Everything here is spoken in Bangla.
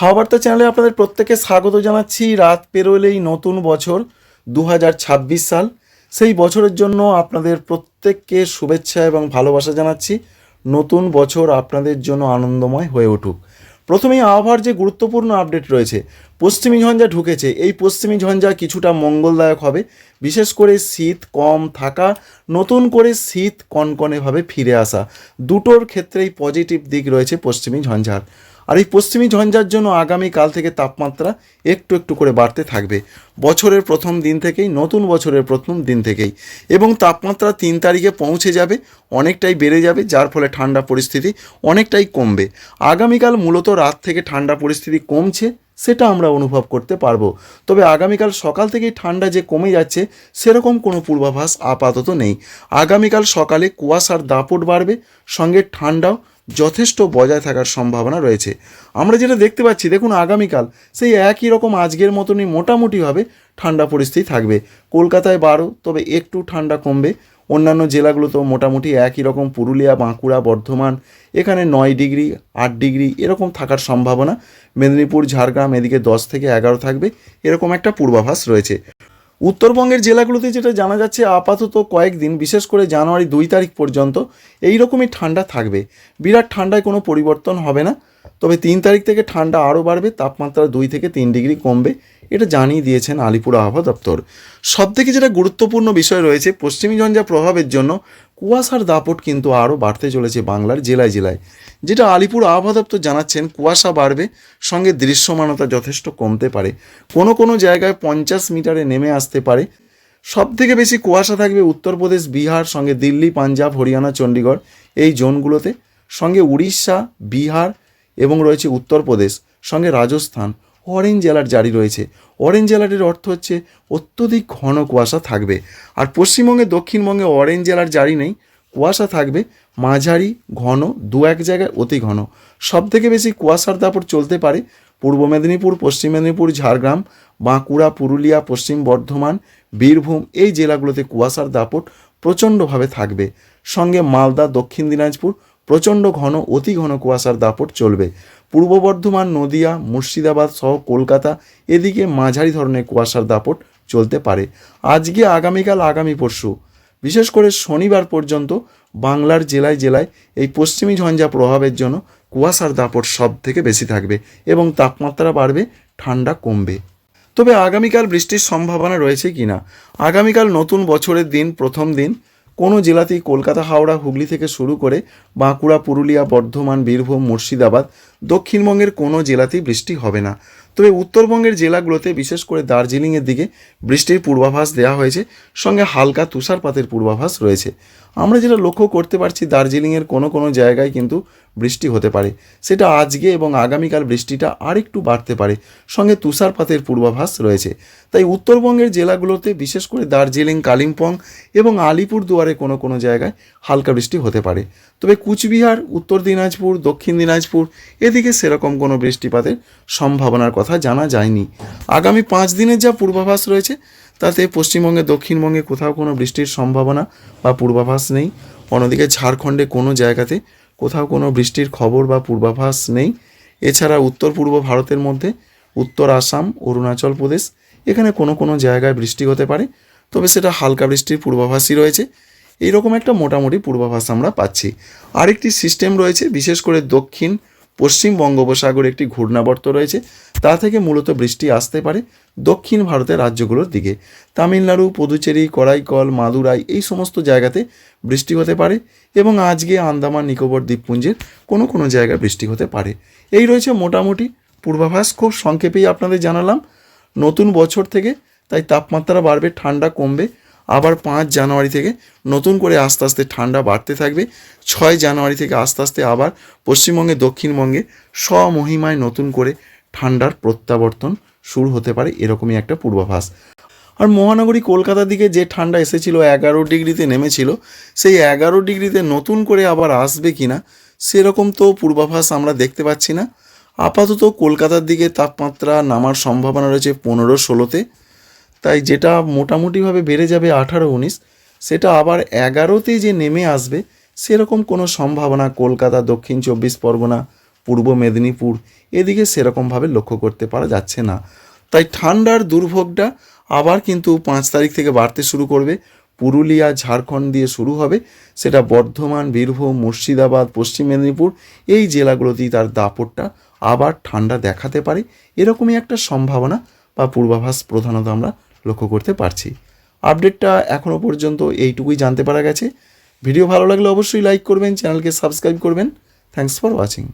হাওয়াবার্তা চ্যানেলে আপনাদের প্রত্যেকে স্বাগত জানাচ্ছি। রাত পেরোলেই নতুন বছর দু হাজার ছাব্বিশ সাল। সেই বছরের জন্য আপনাদের প্রত্যেককে শুভেচ্ছা এবং ভালোবাসা জানাচ্ছি। নতুন বছর আপনাদের জন্য আনন্দময় হয়ে উঠুক। প্রথমেই আবহাওয়ার যে গুরুত্বপূর্ণ আপডেট রয়েছে, পশ্চিমী ঝঞ্ঝা ঢুকেছে। এই পশ্চিমী ঝঞ্ঝা কিছুটা মঙ্গলদায়ক হবে। বিশেষ করে শীত কম থাকা, নতুন করে শীত কনকনেভাবে ফিরে আসা। দুটোর ক্ষেত্রেই পজিটিভ দিক রয়েছে পশ্চিমী ঝঞ্ঝার। আর এই পশ্চিমী ঝঞ্ঝার জন্য আগামীকাল থেকে তাপমাত্রা একটু একটু করে বাড়তে থাকবে। বছরের প্রথম দিন থেকেই, নতুন বছরের প্রথম দিন থেকেই। এবং তাপমাত্রা তিন তারিখে পৌঁছে যাবে, অনেকটাই বেড়ে যাবে, যার ফলে ঠান্ডা পরিস্থিতি অনেকটাই কমবে। আগামীকাল মূলত রাত থেকে ঠান্ডা পরিস্থিতি কমছে, সেটা আমরা অনুভব করতে পারব। তবে আগামীকাল সকাল থেকেই ঠান্ডা যে কমে যাচ্ছে, সেরকম কোনো পূর্বাভাস আপাতত নেই। আগামীকাল সকালে কুয়াশার দাপট বাড়বে, সঙ্গে ঠান্ডাও যথেষ্ট বজায় থাকার সম্ভাবনা রয়েছে। আমরা যেটা দেখতে পাচ্ছি, দেখুন আগামীকাল সেই একই রকম আজকের মতনই মোটামুটিভাবে ঠান্ডা পরিস্থিতি থাকবে। কলকাতায় বারো, তবে একটু ঠান্ডা কমবে। অন্যান্য জেলাগুলোতেও মোটামুটি একই রকম পুরুলিয়া, বাঁকুড়া, বর্ধমান, এখানে নয় ডিগ্রি, আট ডিগ্রি এরকম থাকার সম্ভাবনা। মেদিনীপুর, ঝাড়গ্রাম এদিকে দশ থেকে এগারো থাকবে, এরকম একটা পূর্বাভাস রয়েছে। উত্তরবঙ্গের জেলাগুলোতে যেটা জানা যাচ্ছে, আপাতত কয়েকদিন, বিশেষ করে জানুয়ারি দুই তারিখ পর্যন্ত এই রকমই ঠান্ডা থাকবে। বিরাট ঠান্ডায় কোনো পরিবর্তন হবে না, তবে তিন তারিখ থেকে ঠান্ডা আরও বাড়বে, তাপমাত্রা দুই থেকে তিন ডিগ্রি কমবে, এটা জানিয়ে দিয়েছেন আলিপুর আবহাওয়া দপ্তর। সবথেকে যেটা গুরুত্বপূর্ণ বিষয় রয়েছে, পশ্চিমী ঝঞ্ঝা প্রভাবের জন্য কুয়াশার দাপট কিন্তু আরও বাড়তে চলেছে বাংলার জেলায় জেলায়। যেটা আলিপুর আবহাওয়া দপ্তর জানাচ্ছেন, কুয়াশা বাড়বে, সঙ্গে দৃশ্যমানতা যথেষ্ট কমতে পারে। কোনো কোনো জায়গায় পঞ্চাশ মিটারে নেমে আসতে পারে। সব থেকে বেশি কুয়াশা থাকবে উত্তরপ্রদেশ, বিহার, সঙ্গে দিল্লি, পাঞ্জাব, হরিয়ানা, চণ্ডীগড় এই জোনগুলোতে। সঙ্গে উড়িষ্যা, বিহার এবং রয়েছে উত্তরপ্রদেশ, সঙ্গে রাজস্থান। অরেঞ্জ অ্যালার্ট জারি রয়েছে। অরেঞ্জ অ্যালার্টের অর্থ হচ্ছে অত্যধিক ঘন কুয়াশা থাকবে। আর পশ্চিমবঙ্গে, দক্ষিণবঙ্গে অরেঞ্জ অ্যালার্ট জারি নেই। কুয়াশা থাকবে মাঝারি ঘন, দু এক জায়গায় অতি ঘন। সব থেকে বেশি কুয়াশার দাপট চলতে পারে পূর্ব মেদিনীপুর, পশ্চিম মেদিনীপুর, ঝাড়গ্রাম, বাঁকুড়া, পুরুলিয়া, পশ্চিম বর্ধমান, বীরভূম এই জেলাগুলোতে কুয়াশার দাপট প্রচণ্ডভাবে থাকবে। সঙ্গে মালদা, দক্ষিণ দিনাজপুর প্রচণ্ড ঘন, অতি ঘন কুয়াশার দাপট চলবে। পূর্ব বর্ধমান, নদিয়া, মুর্শিদাবাদ সহ কলকাতা এদিকে মাঝারি ধরনের কুয়াশার দাপট চলতে পারে। আজকে, আগামীকাল, আগামী পরশু। বিশেষ করে শনিবার পর্যন্ত বাংলার জেলায় জেলায় এই পশ্চিমী ঝঞ্ঝা প্রভাবের জন্য কুয়াশার দাপট সব থেকে বেশি থাকবে এবং তাপমাত্রা বাড়বে, ঠান্ডা কমবে। তবে আগামীকাল বৃষ্টির সম্ভাবনা রয়েছে কি না আগামীকাল নতুন বছরের দিন, প্রথম দিন কোনো জেলাতেই কলকাতা হাওড়া হুগলি থেকে শুরু করে বাঁকুড়া পুরুলিয়া বর্ধমান বীরভূম মুর্শিদাবাদ দক্ষিণবঙ্গের কোনো জেলাতেই বৃষ্টি হবে না। তবে উত্তরবঙ্গের জেলাগুলোতে, বিশেষ করে দার্জিলিংয়ের দিকে, বৃষ্টির পূর্বাভাস দেওয়া হয়েছে। সঙ্গে হালকা তুষারপাতের পূর্বাভাস রয়েছে। আমরা যেটা লক্ষ্য করতে পারছি, দার্জিলিংয়ের কোনো কোনো জায়গায় কিন্তু বৃষ্টি হতে পারে। সেটা আজকে এবং আগামীকাল বৃষ্টিটা আরেকটু বাড়তে পারে। সঙ্গে তুষারপাতের পূর্বাভাস রয়েছে। তাই উত্তরবঙ্গের জেলাগুলোতে, বিশেষ করে দার্জিলিং, কালিম্পং এবং আলিপুর দুয়ারে কোনো কোনো জায়গায় হালকা বৃষ্টি হতে পারে। তবে কুচবিহার, উত্তর দিনাজপুর, দক্ষিণ দিনাজপুর এদিকে সেরকম কোনো বৃষ্টিপাতের সম্ভাবনার কথা জানা যায়নি। আগামী পাঁচ দিনের যা পূর্বাভাস রয়েছে, তাতে পশ্চিমবঙ্গে, দক্ষিণবঙ্গে কোথাও কোনো বৃষ্টির সম্ভাবনা বা পূর্বাভাস নেই। অন্যদিকে ঝাড়খণ্ডে কোনো জায়গাতে কোথাও কোনো বৃষ্টির খবর বা পূর্বাভাস নেই। এছাড়া উত্তর পূর্ব ভারতের মধ্যে উত্তর আসাম, অরুণাচল প্রদেশ এখানে কোনো কোনো জায়গায় বৃষ্টি হতে পারে, তবে সেটা হালকা বৃষ্টির পূর্বাভাসই রয়েছে। এইরকম একটা মোটামুটি পূর্বাভাস আমরা পাচ্ছি। আরেকটি সিস্টেম রয়েছে, বিশেষ করে দক্ষিণ পশ্চিম বঙ্গোপসাগরে একটি ঘূর্ণাবর্ত রয়েছে, তা থেকে মূলত বৃষ্টি আসতে পারে দক্ষিণ ভারতের রাজ্যগুলোর দিকে। তামিলনাড়ু, পুদুচেরি করাইকল মাদুরাই এই সমস্ত জায়গাতে বৃষ্টি হতে পারে এবং আজকে আন্দামান, নিকোবর দ্বীপপুঞ্জের কোনো কোনো জায়গায় বৃষ্টি হতে পারে। এই রয়েছে মোটামুটি পূর্বাভাস, খুব সংক্ষেপেই আপনাদের জানালাম। নতুন বছর থেকে তাই তাপমাত্রা বাড়বে, ঠান্ডা কমবে আবার পাঁচ জানুয়ারি থেকে নতুন করে আস্তে আস্তে ঠান্ডা বাড়তে থাকবে। ছয় জানুয়ারি থেকে আস্তে আস্তে আবার পশ্চিমবঙ্গে, দক্ষিণবঙ্গে স্বমহিমায় নতুন করে ঠান্ডার প্রত্যাবর্তন শুরু হতে পারে এরকমই একটা পূর্বাভাস। আর মহানগরী কলকাতার দিকে যে ঠান্ডা এসেছিল, এগারো ডিগ্রিতে নেমেছিল, সেই এগারো ডিগ্রিতে নতুন করে আবার আসবে কি না সেরকম তো পূর্বাভাস আমরা দেখতে পাচ্ছি না। আপাতত কলকাতার দিকে তাপমাত্রা নামার সম্ভাবনা রয়েছে পনেরো ষোলোতে। তাই যেটা মোটামুটিভাবে বেড়ে যাবে আঠারো উনিশ, সেটা আবার এগারোতেই যে নেমে আসবে, সেরকম কোনো সম্ভাবনা কলকাতা, দক্ষিণ চব্বিশ পরগনা, পূর্ব মেদিনীপুর, এদিকে সেরকমভাবে লক্ষ্য করতে পারা যাচ্ছে না। তাই ঠান্ডার দুর্ভোগটা আবার কিন্তু পাঁচ তারিখ থেকে বাড়তে শুরু করবে। পুরুলিয়া, ঝাড়খণ্ড দিয়ে শুরু হবে। সেটা বর্ধমান, বীরভূম, মুর্শিদাবাদ, পশ্চিম মেদিনীপুর, এই জেলাগুলোতেই তার দাপটটা আবার ঠান্ডা দেখাতে পারে। এরকমই একটা সম্ভাবনা বা পূর্বাভাস প্রধানত আমরা লক্ষ্য করতে পারছি। আপডেটটা এখনও পর্যন্ত এইটুকুই জানতে পারা গেছে। ভিডিও ভালো লাগলে অবশ্যই লাইক করবেন, চ্যানেলকে সাবস্ক্রাইব করবেন। Thanks for watching